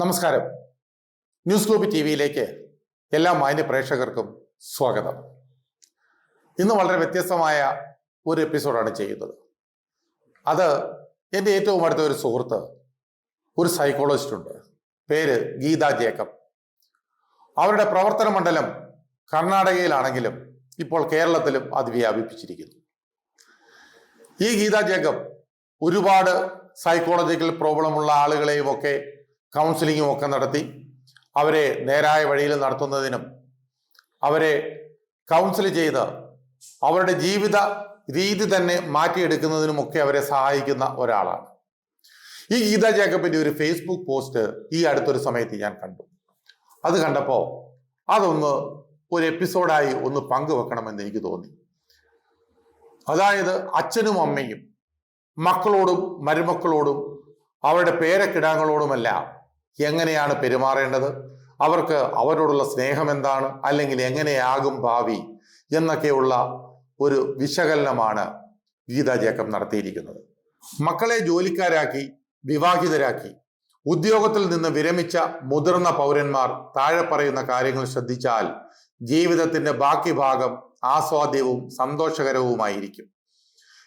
നമസ്കാരം. News globe T വിയിലേക്ക് എല്ലാ മാന്യ പ്രേക്ഷകർക്കും സ്വാഗതം. ഇന്ന് വളരെ വ്യത്യസ്തമായ ഒരു എപ്പിസോഡാണ് ചെയ്യുന്നത്. അത് എന്റെ ഏറ്റവും അടുത്ത ഒരു സുഹൃത്ത് ഒരു സൈക്കോളജിസ്റ്റ് ഉണ്ട്. പേര് ഗീത ജേക്കബ്. അവരുടെ പ്രവർത്തന മണ്ഡലം കർണാടകയിലാണെങ്കിലും ഇപ്പോൾ കേരളത്തിലും അത് വ്യാപിപ്പിച്ചിരിക്കുന്നു. ഈ ഗീത ജേക്കബ് ഒരുപാട് സൈക്കോളജിക്കൽ പ്രോബ്ലമുള്ള ആളുകളെയും ഒക്കെ കൗൺസിലിങ്ങും ഒക്കെ നടത്തി അവരെ നേരായ വഴിയിൽ നടത്തുന്നതിനും അവരെ കൗൺസിൽ ചെയ്ത് അവരുടെ ജീവിത രീതി തന്നെ മാറ്റിയെടുക്കുന്നതിനുമൊക്കെ അവരെ സഹായിക്കുന്ന ഒരാളാണ്. ഈ ഗീത ജേക്കബിന്റെ ഒരു ഫേസ്ബുക്ക് പോസ്റ്റ് ഈ അടുത്തൊരു സമയത്ത് ഞാൻ കണ്ടു. അത് കണ്ടപ്പോൾ അതൊന്ന് ഒരു എപ്പിസോഡായി ഒന്ന് പങ്കുവെക്കണമെന്ന് എനിക്ക് തോന്നി. അതായത് അച്ഛനും അമ്മയും മക്കളോടും മരുമക്കളോടും അവരുടെ പേരക്കിടാങ്ങളോടുമെല്ലാം എങ്ങനെയാണ് പെരുമാറേണ്ടത്? അവർക്ക് അവരോടുള്ള സ്നേഹം എന്താണ്? അല്ലെങ്കിൽ എങ്ങനെയാകും ഭാവി? എന്നൊക്കെയുള്ള ഒരു വിശകലനമാണ് ഗീത ജേക്കബ് നടത്തിയിരിക്കുന്നത്. മക്കളെ ജോലിക്കാരാക്കി വിവാഹിതരാക്കി ഉദ്യോഗത്തിൽ നിന്ന് വിരമിച്ച മുതിർന്ന പൗരന്മാർ താഴെ പറയുന്ന കാര്യങ്ങൾ ശ്രദ്ധിച്ചാൽ ജീവിതത്തിന്റെ ബാക്കി ഭാഗം ആസ്വാദ്യവും സന്തോഷകരവുമായിരിക്കും.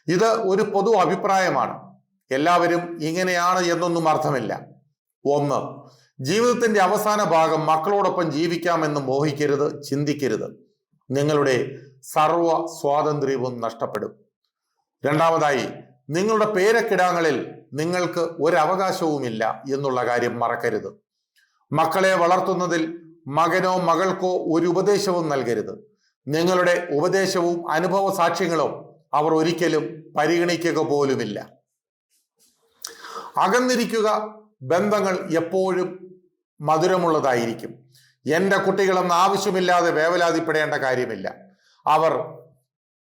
ഇത് ഒരു പൊതു അഭിപ്രായമാണ്. എല്ലാവരും ഇങ്ങനെയാണ് എന്നൊന്നും അർത്ഥമില്ല. ഒന്ന്. ജീവിതത്തിന്റെ അവസാന ഭാഗം മക്കളോടൊപ്പം ജീവിക്കാമെന്ന് മോഹിക്കരുത് ചിന്തിക്കരുത്. നിങ്ങളുടെ സർവ സ്വാതന്ത്ര്യവും നഷ്ടപ്പെടും. രണ്ടാമതായി നിങ്ങളുടെ പേരക്കിടാങ്ങളിൽ നിങ്ങൾക്ക് ഒരവകാശവുമില്ല എന്നുള്ള കാര്യം മറക്കരുത്. മക്കളെ വളർത്തുന്നതിൽ മകനോ മകൾക്കോ ഒരു ഉപദേശവും നൽകരുത്. നിങ്ങളുടെ ഉപദേശവും അനുഭവ സാക്ഷ്യങ്ങളും അവർ ഒരിക്കലും പരിഗണിക്കുക പോലുമില്ല. അകന്നിരിക്കുക ബന്ധങ്ങൾ എപ്പോഴും മധുരമുള്ളതായിരിക്കും. എന്റെ കുട്ടികളെന്ന് ആവശ്യമില്ലാതെ വേവലാതിപ്പെടേണ്ട കാര്യമില്ല. അവർ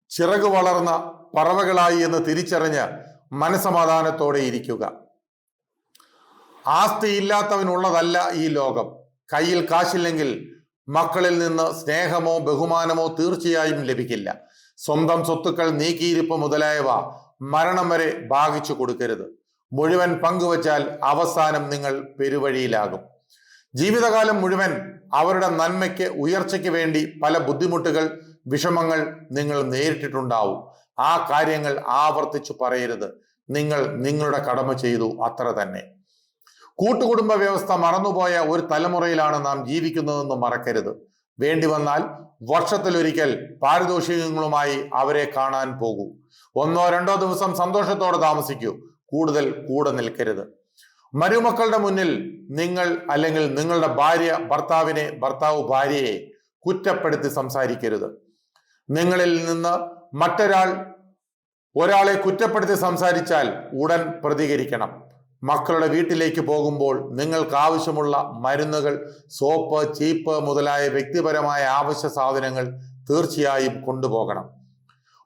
ചിറക് വളർന്ന പറവകളായി എന്ന് തിരിച്ചറിഞ്ഞ് മനസമാധാനത്തോടെ ഇരിക്കുക. ആസ്തിയില്ലാത്തവനുള്ളതല്ല ഈ ലോകം. കയ്യിൽ കാശില്ലെങ്കിൽ മക്കളിൽ നിന്ന് സ്നേഹമോ ബഹുമാനമോ തീർച്ചയായും ലഭിക്കില്ല. സ്വന്തം സ്വത്തുക്കൾ നീക്കിയിരിപ്പ് മുതലായവ മരണം വരെ ഭാഗിച്ചു കൊടുക്കരുത്. മുഴുവൻ പങ്കുവച്ചാൽ അവസാനം നിങ്ങൾ പെരുവഴിയിലാകും. ജീവിതകാലം മുഴുവൻ അവരുടെ നന്മയ്ക്ക് ഉയർച്ചയ്ക്ക് വേണ്ടി പല ബുദ്ധിമുട്ടുകൾ വിഷമങ്ങൾ നിങ്ങൾ നേരിട്ടിട്ടുണ്ടാവും. ആ കാര്യങ്ങൾ ആവർത്തിച്ചു പറയരുത്. നിങ്ങൾ നിങ്ങളുടെ കടമ ചെയ്തു അത്ര തന്നെ. കൂട്ടുകുടുംബ വ്യവസ്ഥ മറന്നുപോയ ഒരു തലമുറയിലാണ് നാം ജീവിക്കുന്നതെന്ന് മറക്കരുത്. വേണ്ടി വന്നാൽ വർഷത്തിലൊരിക്കൽ പാരിതോഷികങ്ങളുമായി അവരെ കാണാൻ പോകൂ. ഒന്നോ രണ്ടോ ദിവസം സന്തോഷത്തോടെ താമസിക്കൂ. കൂടുതൽ കൂടെ നിൽക്കരുത്. മരുമക്കളുടെ മുന്നിൽ നിങ്ങൾ അല്ലെങ്കിൽ നിങ്ങളുടെ ഭാര്യ ഭർത്താവിനെ ഭർത്താവ് ഭാര്യയെ കുറ്റപ്പെടുത്തി സംസാരിക്കരുത്. നിങ്ങളിൽ നിന്ന് മറ്റൊരാൾ ഒരാളെ കുറ്റപ്പെടുത്തി സംസാരിച്ചാൽ ഉടൻ പ്രതികരിക്കണം. മക്കളുടെ വീട്ടിലേക്ക് പോകുമ്പോൾ നിങ്ങൾക്ക് ആവശ്യമുള്ള മരുന്നുകൾ സോപ്പ് ചീപ്പ് മുതലായ വ്യക്തിപരമായ ആവശ്യ സാധനങ്ങൾ തീർച്ചയായും കൊണ്ടുപോകണം.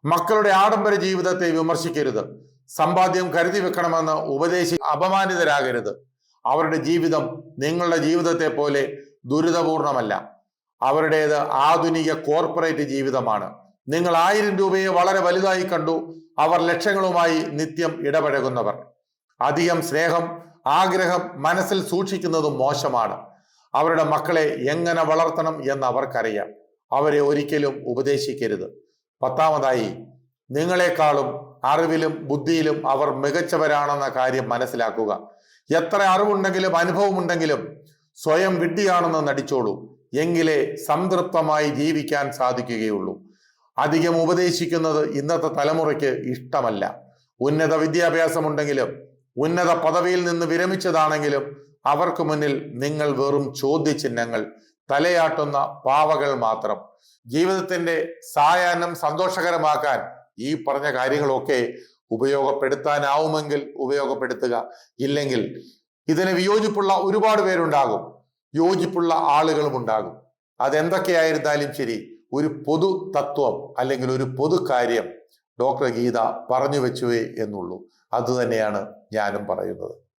മക്കളുടെ ആഡംബര ജീവിതത്തെ വിമർശിക്കരുത്. സമ്പാദ്യം കരുതി വെക്കണമെന്ന് ഉപദേശി അപമാനിതരാകരുത്. അവരുടെ ജീവിതം നിങ്ങളുടെ ജീവിതത്തെ പോലെ ദുരിതപൂർണമല്ല. അവരുടേത് ആധുനിക കോർപ്പറേറ്റ് ജീവിതമാണ്. നിങ്ങൾ ആയിരം രൂപയെ വളരെ വലുതായി കണ്ടു. അവർ ലക്ഷങ്ങളുമായി നിത്യം ഇടപഴകുന്നവർ. അധികം സ്നേഹം ആഗ്രഹം മനസ്സിൽ സൂക്ഷിക്കുന്നതും മോശമാണ്. അവരുടെ മക്കളെ എങ്ങനെ വളർത്തണം എന്ന് അവർക്കറിയാം. അവരെ ഒരിക്കലും ഉപദേശിക്കരുത്. പത്താമതായി നിങ്ങളെക്കാളും അറിവിലും ബുദ്ധിയിലും അവർ മികച്ചവരാണെന്ന കാര്യം മനസ്സിലാക്കുക. എത്ര അറിവുണ്ടെങ്കിലും അനുഭവമുണ്ടെങ്കിലും സ്വയം വിഡ്ഢിയാണെന്ന് നടിച്ചോളൂ. എങ്കിലേ സംതൃപ്തമായി ജീവിക്കാൻ സാധിക്കുകയുള്ളൂ. അധികം ഉപദേശിക്കുന്നത് ഇന്നത്തെ തലമുറയ്ക്ക് ഇഷ്ടമല്ല. ഉന്നത വിദ്യാഭ്യാസമുണ്ടെങ്കിലും ഉന്നത പദവിയിൽ നിന്ന് വിരമിച്ചതാണെങ്കിലും അവർക്ക് മുന്നിൽ നിങ്ങൾ വെറും ചോദ്യചിഹ്നങ്ങൾ തലയാട്ടുന്ന പാവകൾ മാത്രം. ജീവിതത്തിന്റെ സായാഹ്നം സന്തോഷകരമാക്കാൻ ഈ പറഞ്ഞ കാര്യങ്ങളൊക്കെ ഉപയോഗപ്പെടുത്താനാവുമെങ്കിൽ ഉപയോഗപ്പെടുത്തുക. ഇല്ലെങ്കിൽ ഇതിനെ വിയോജിപ്പുള്ള ഒരുപാട് പേരുണ്ടാകും. യോജിപ്പുള്ള ആളുകളും ഉണ്ടാകും. അതെന്തൊക്കെയായിരുന്നാലും ശരി ഒരു പൊതു തത്വം അല്ലെങ്കിൽ ഒരു പൊതു കാര്യം ഡോക്ടർ ഗീത പറഞ്ഞു വെച്ചുവേ എന്നുള്ളൂ. അതുതന്നെയാണ് ഞാനും പറയുന്നത്.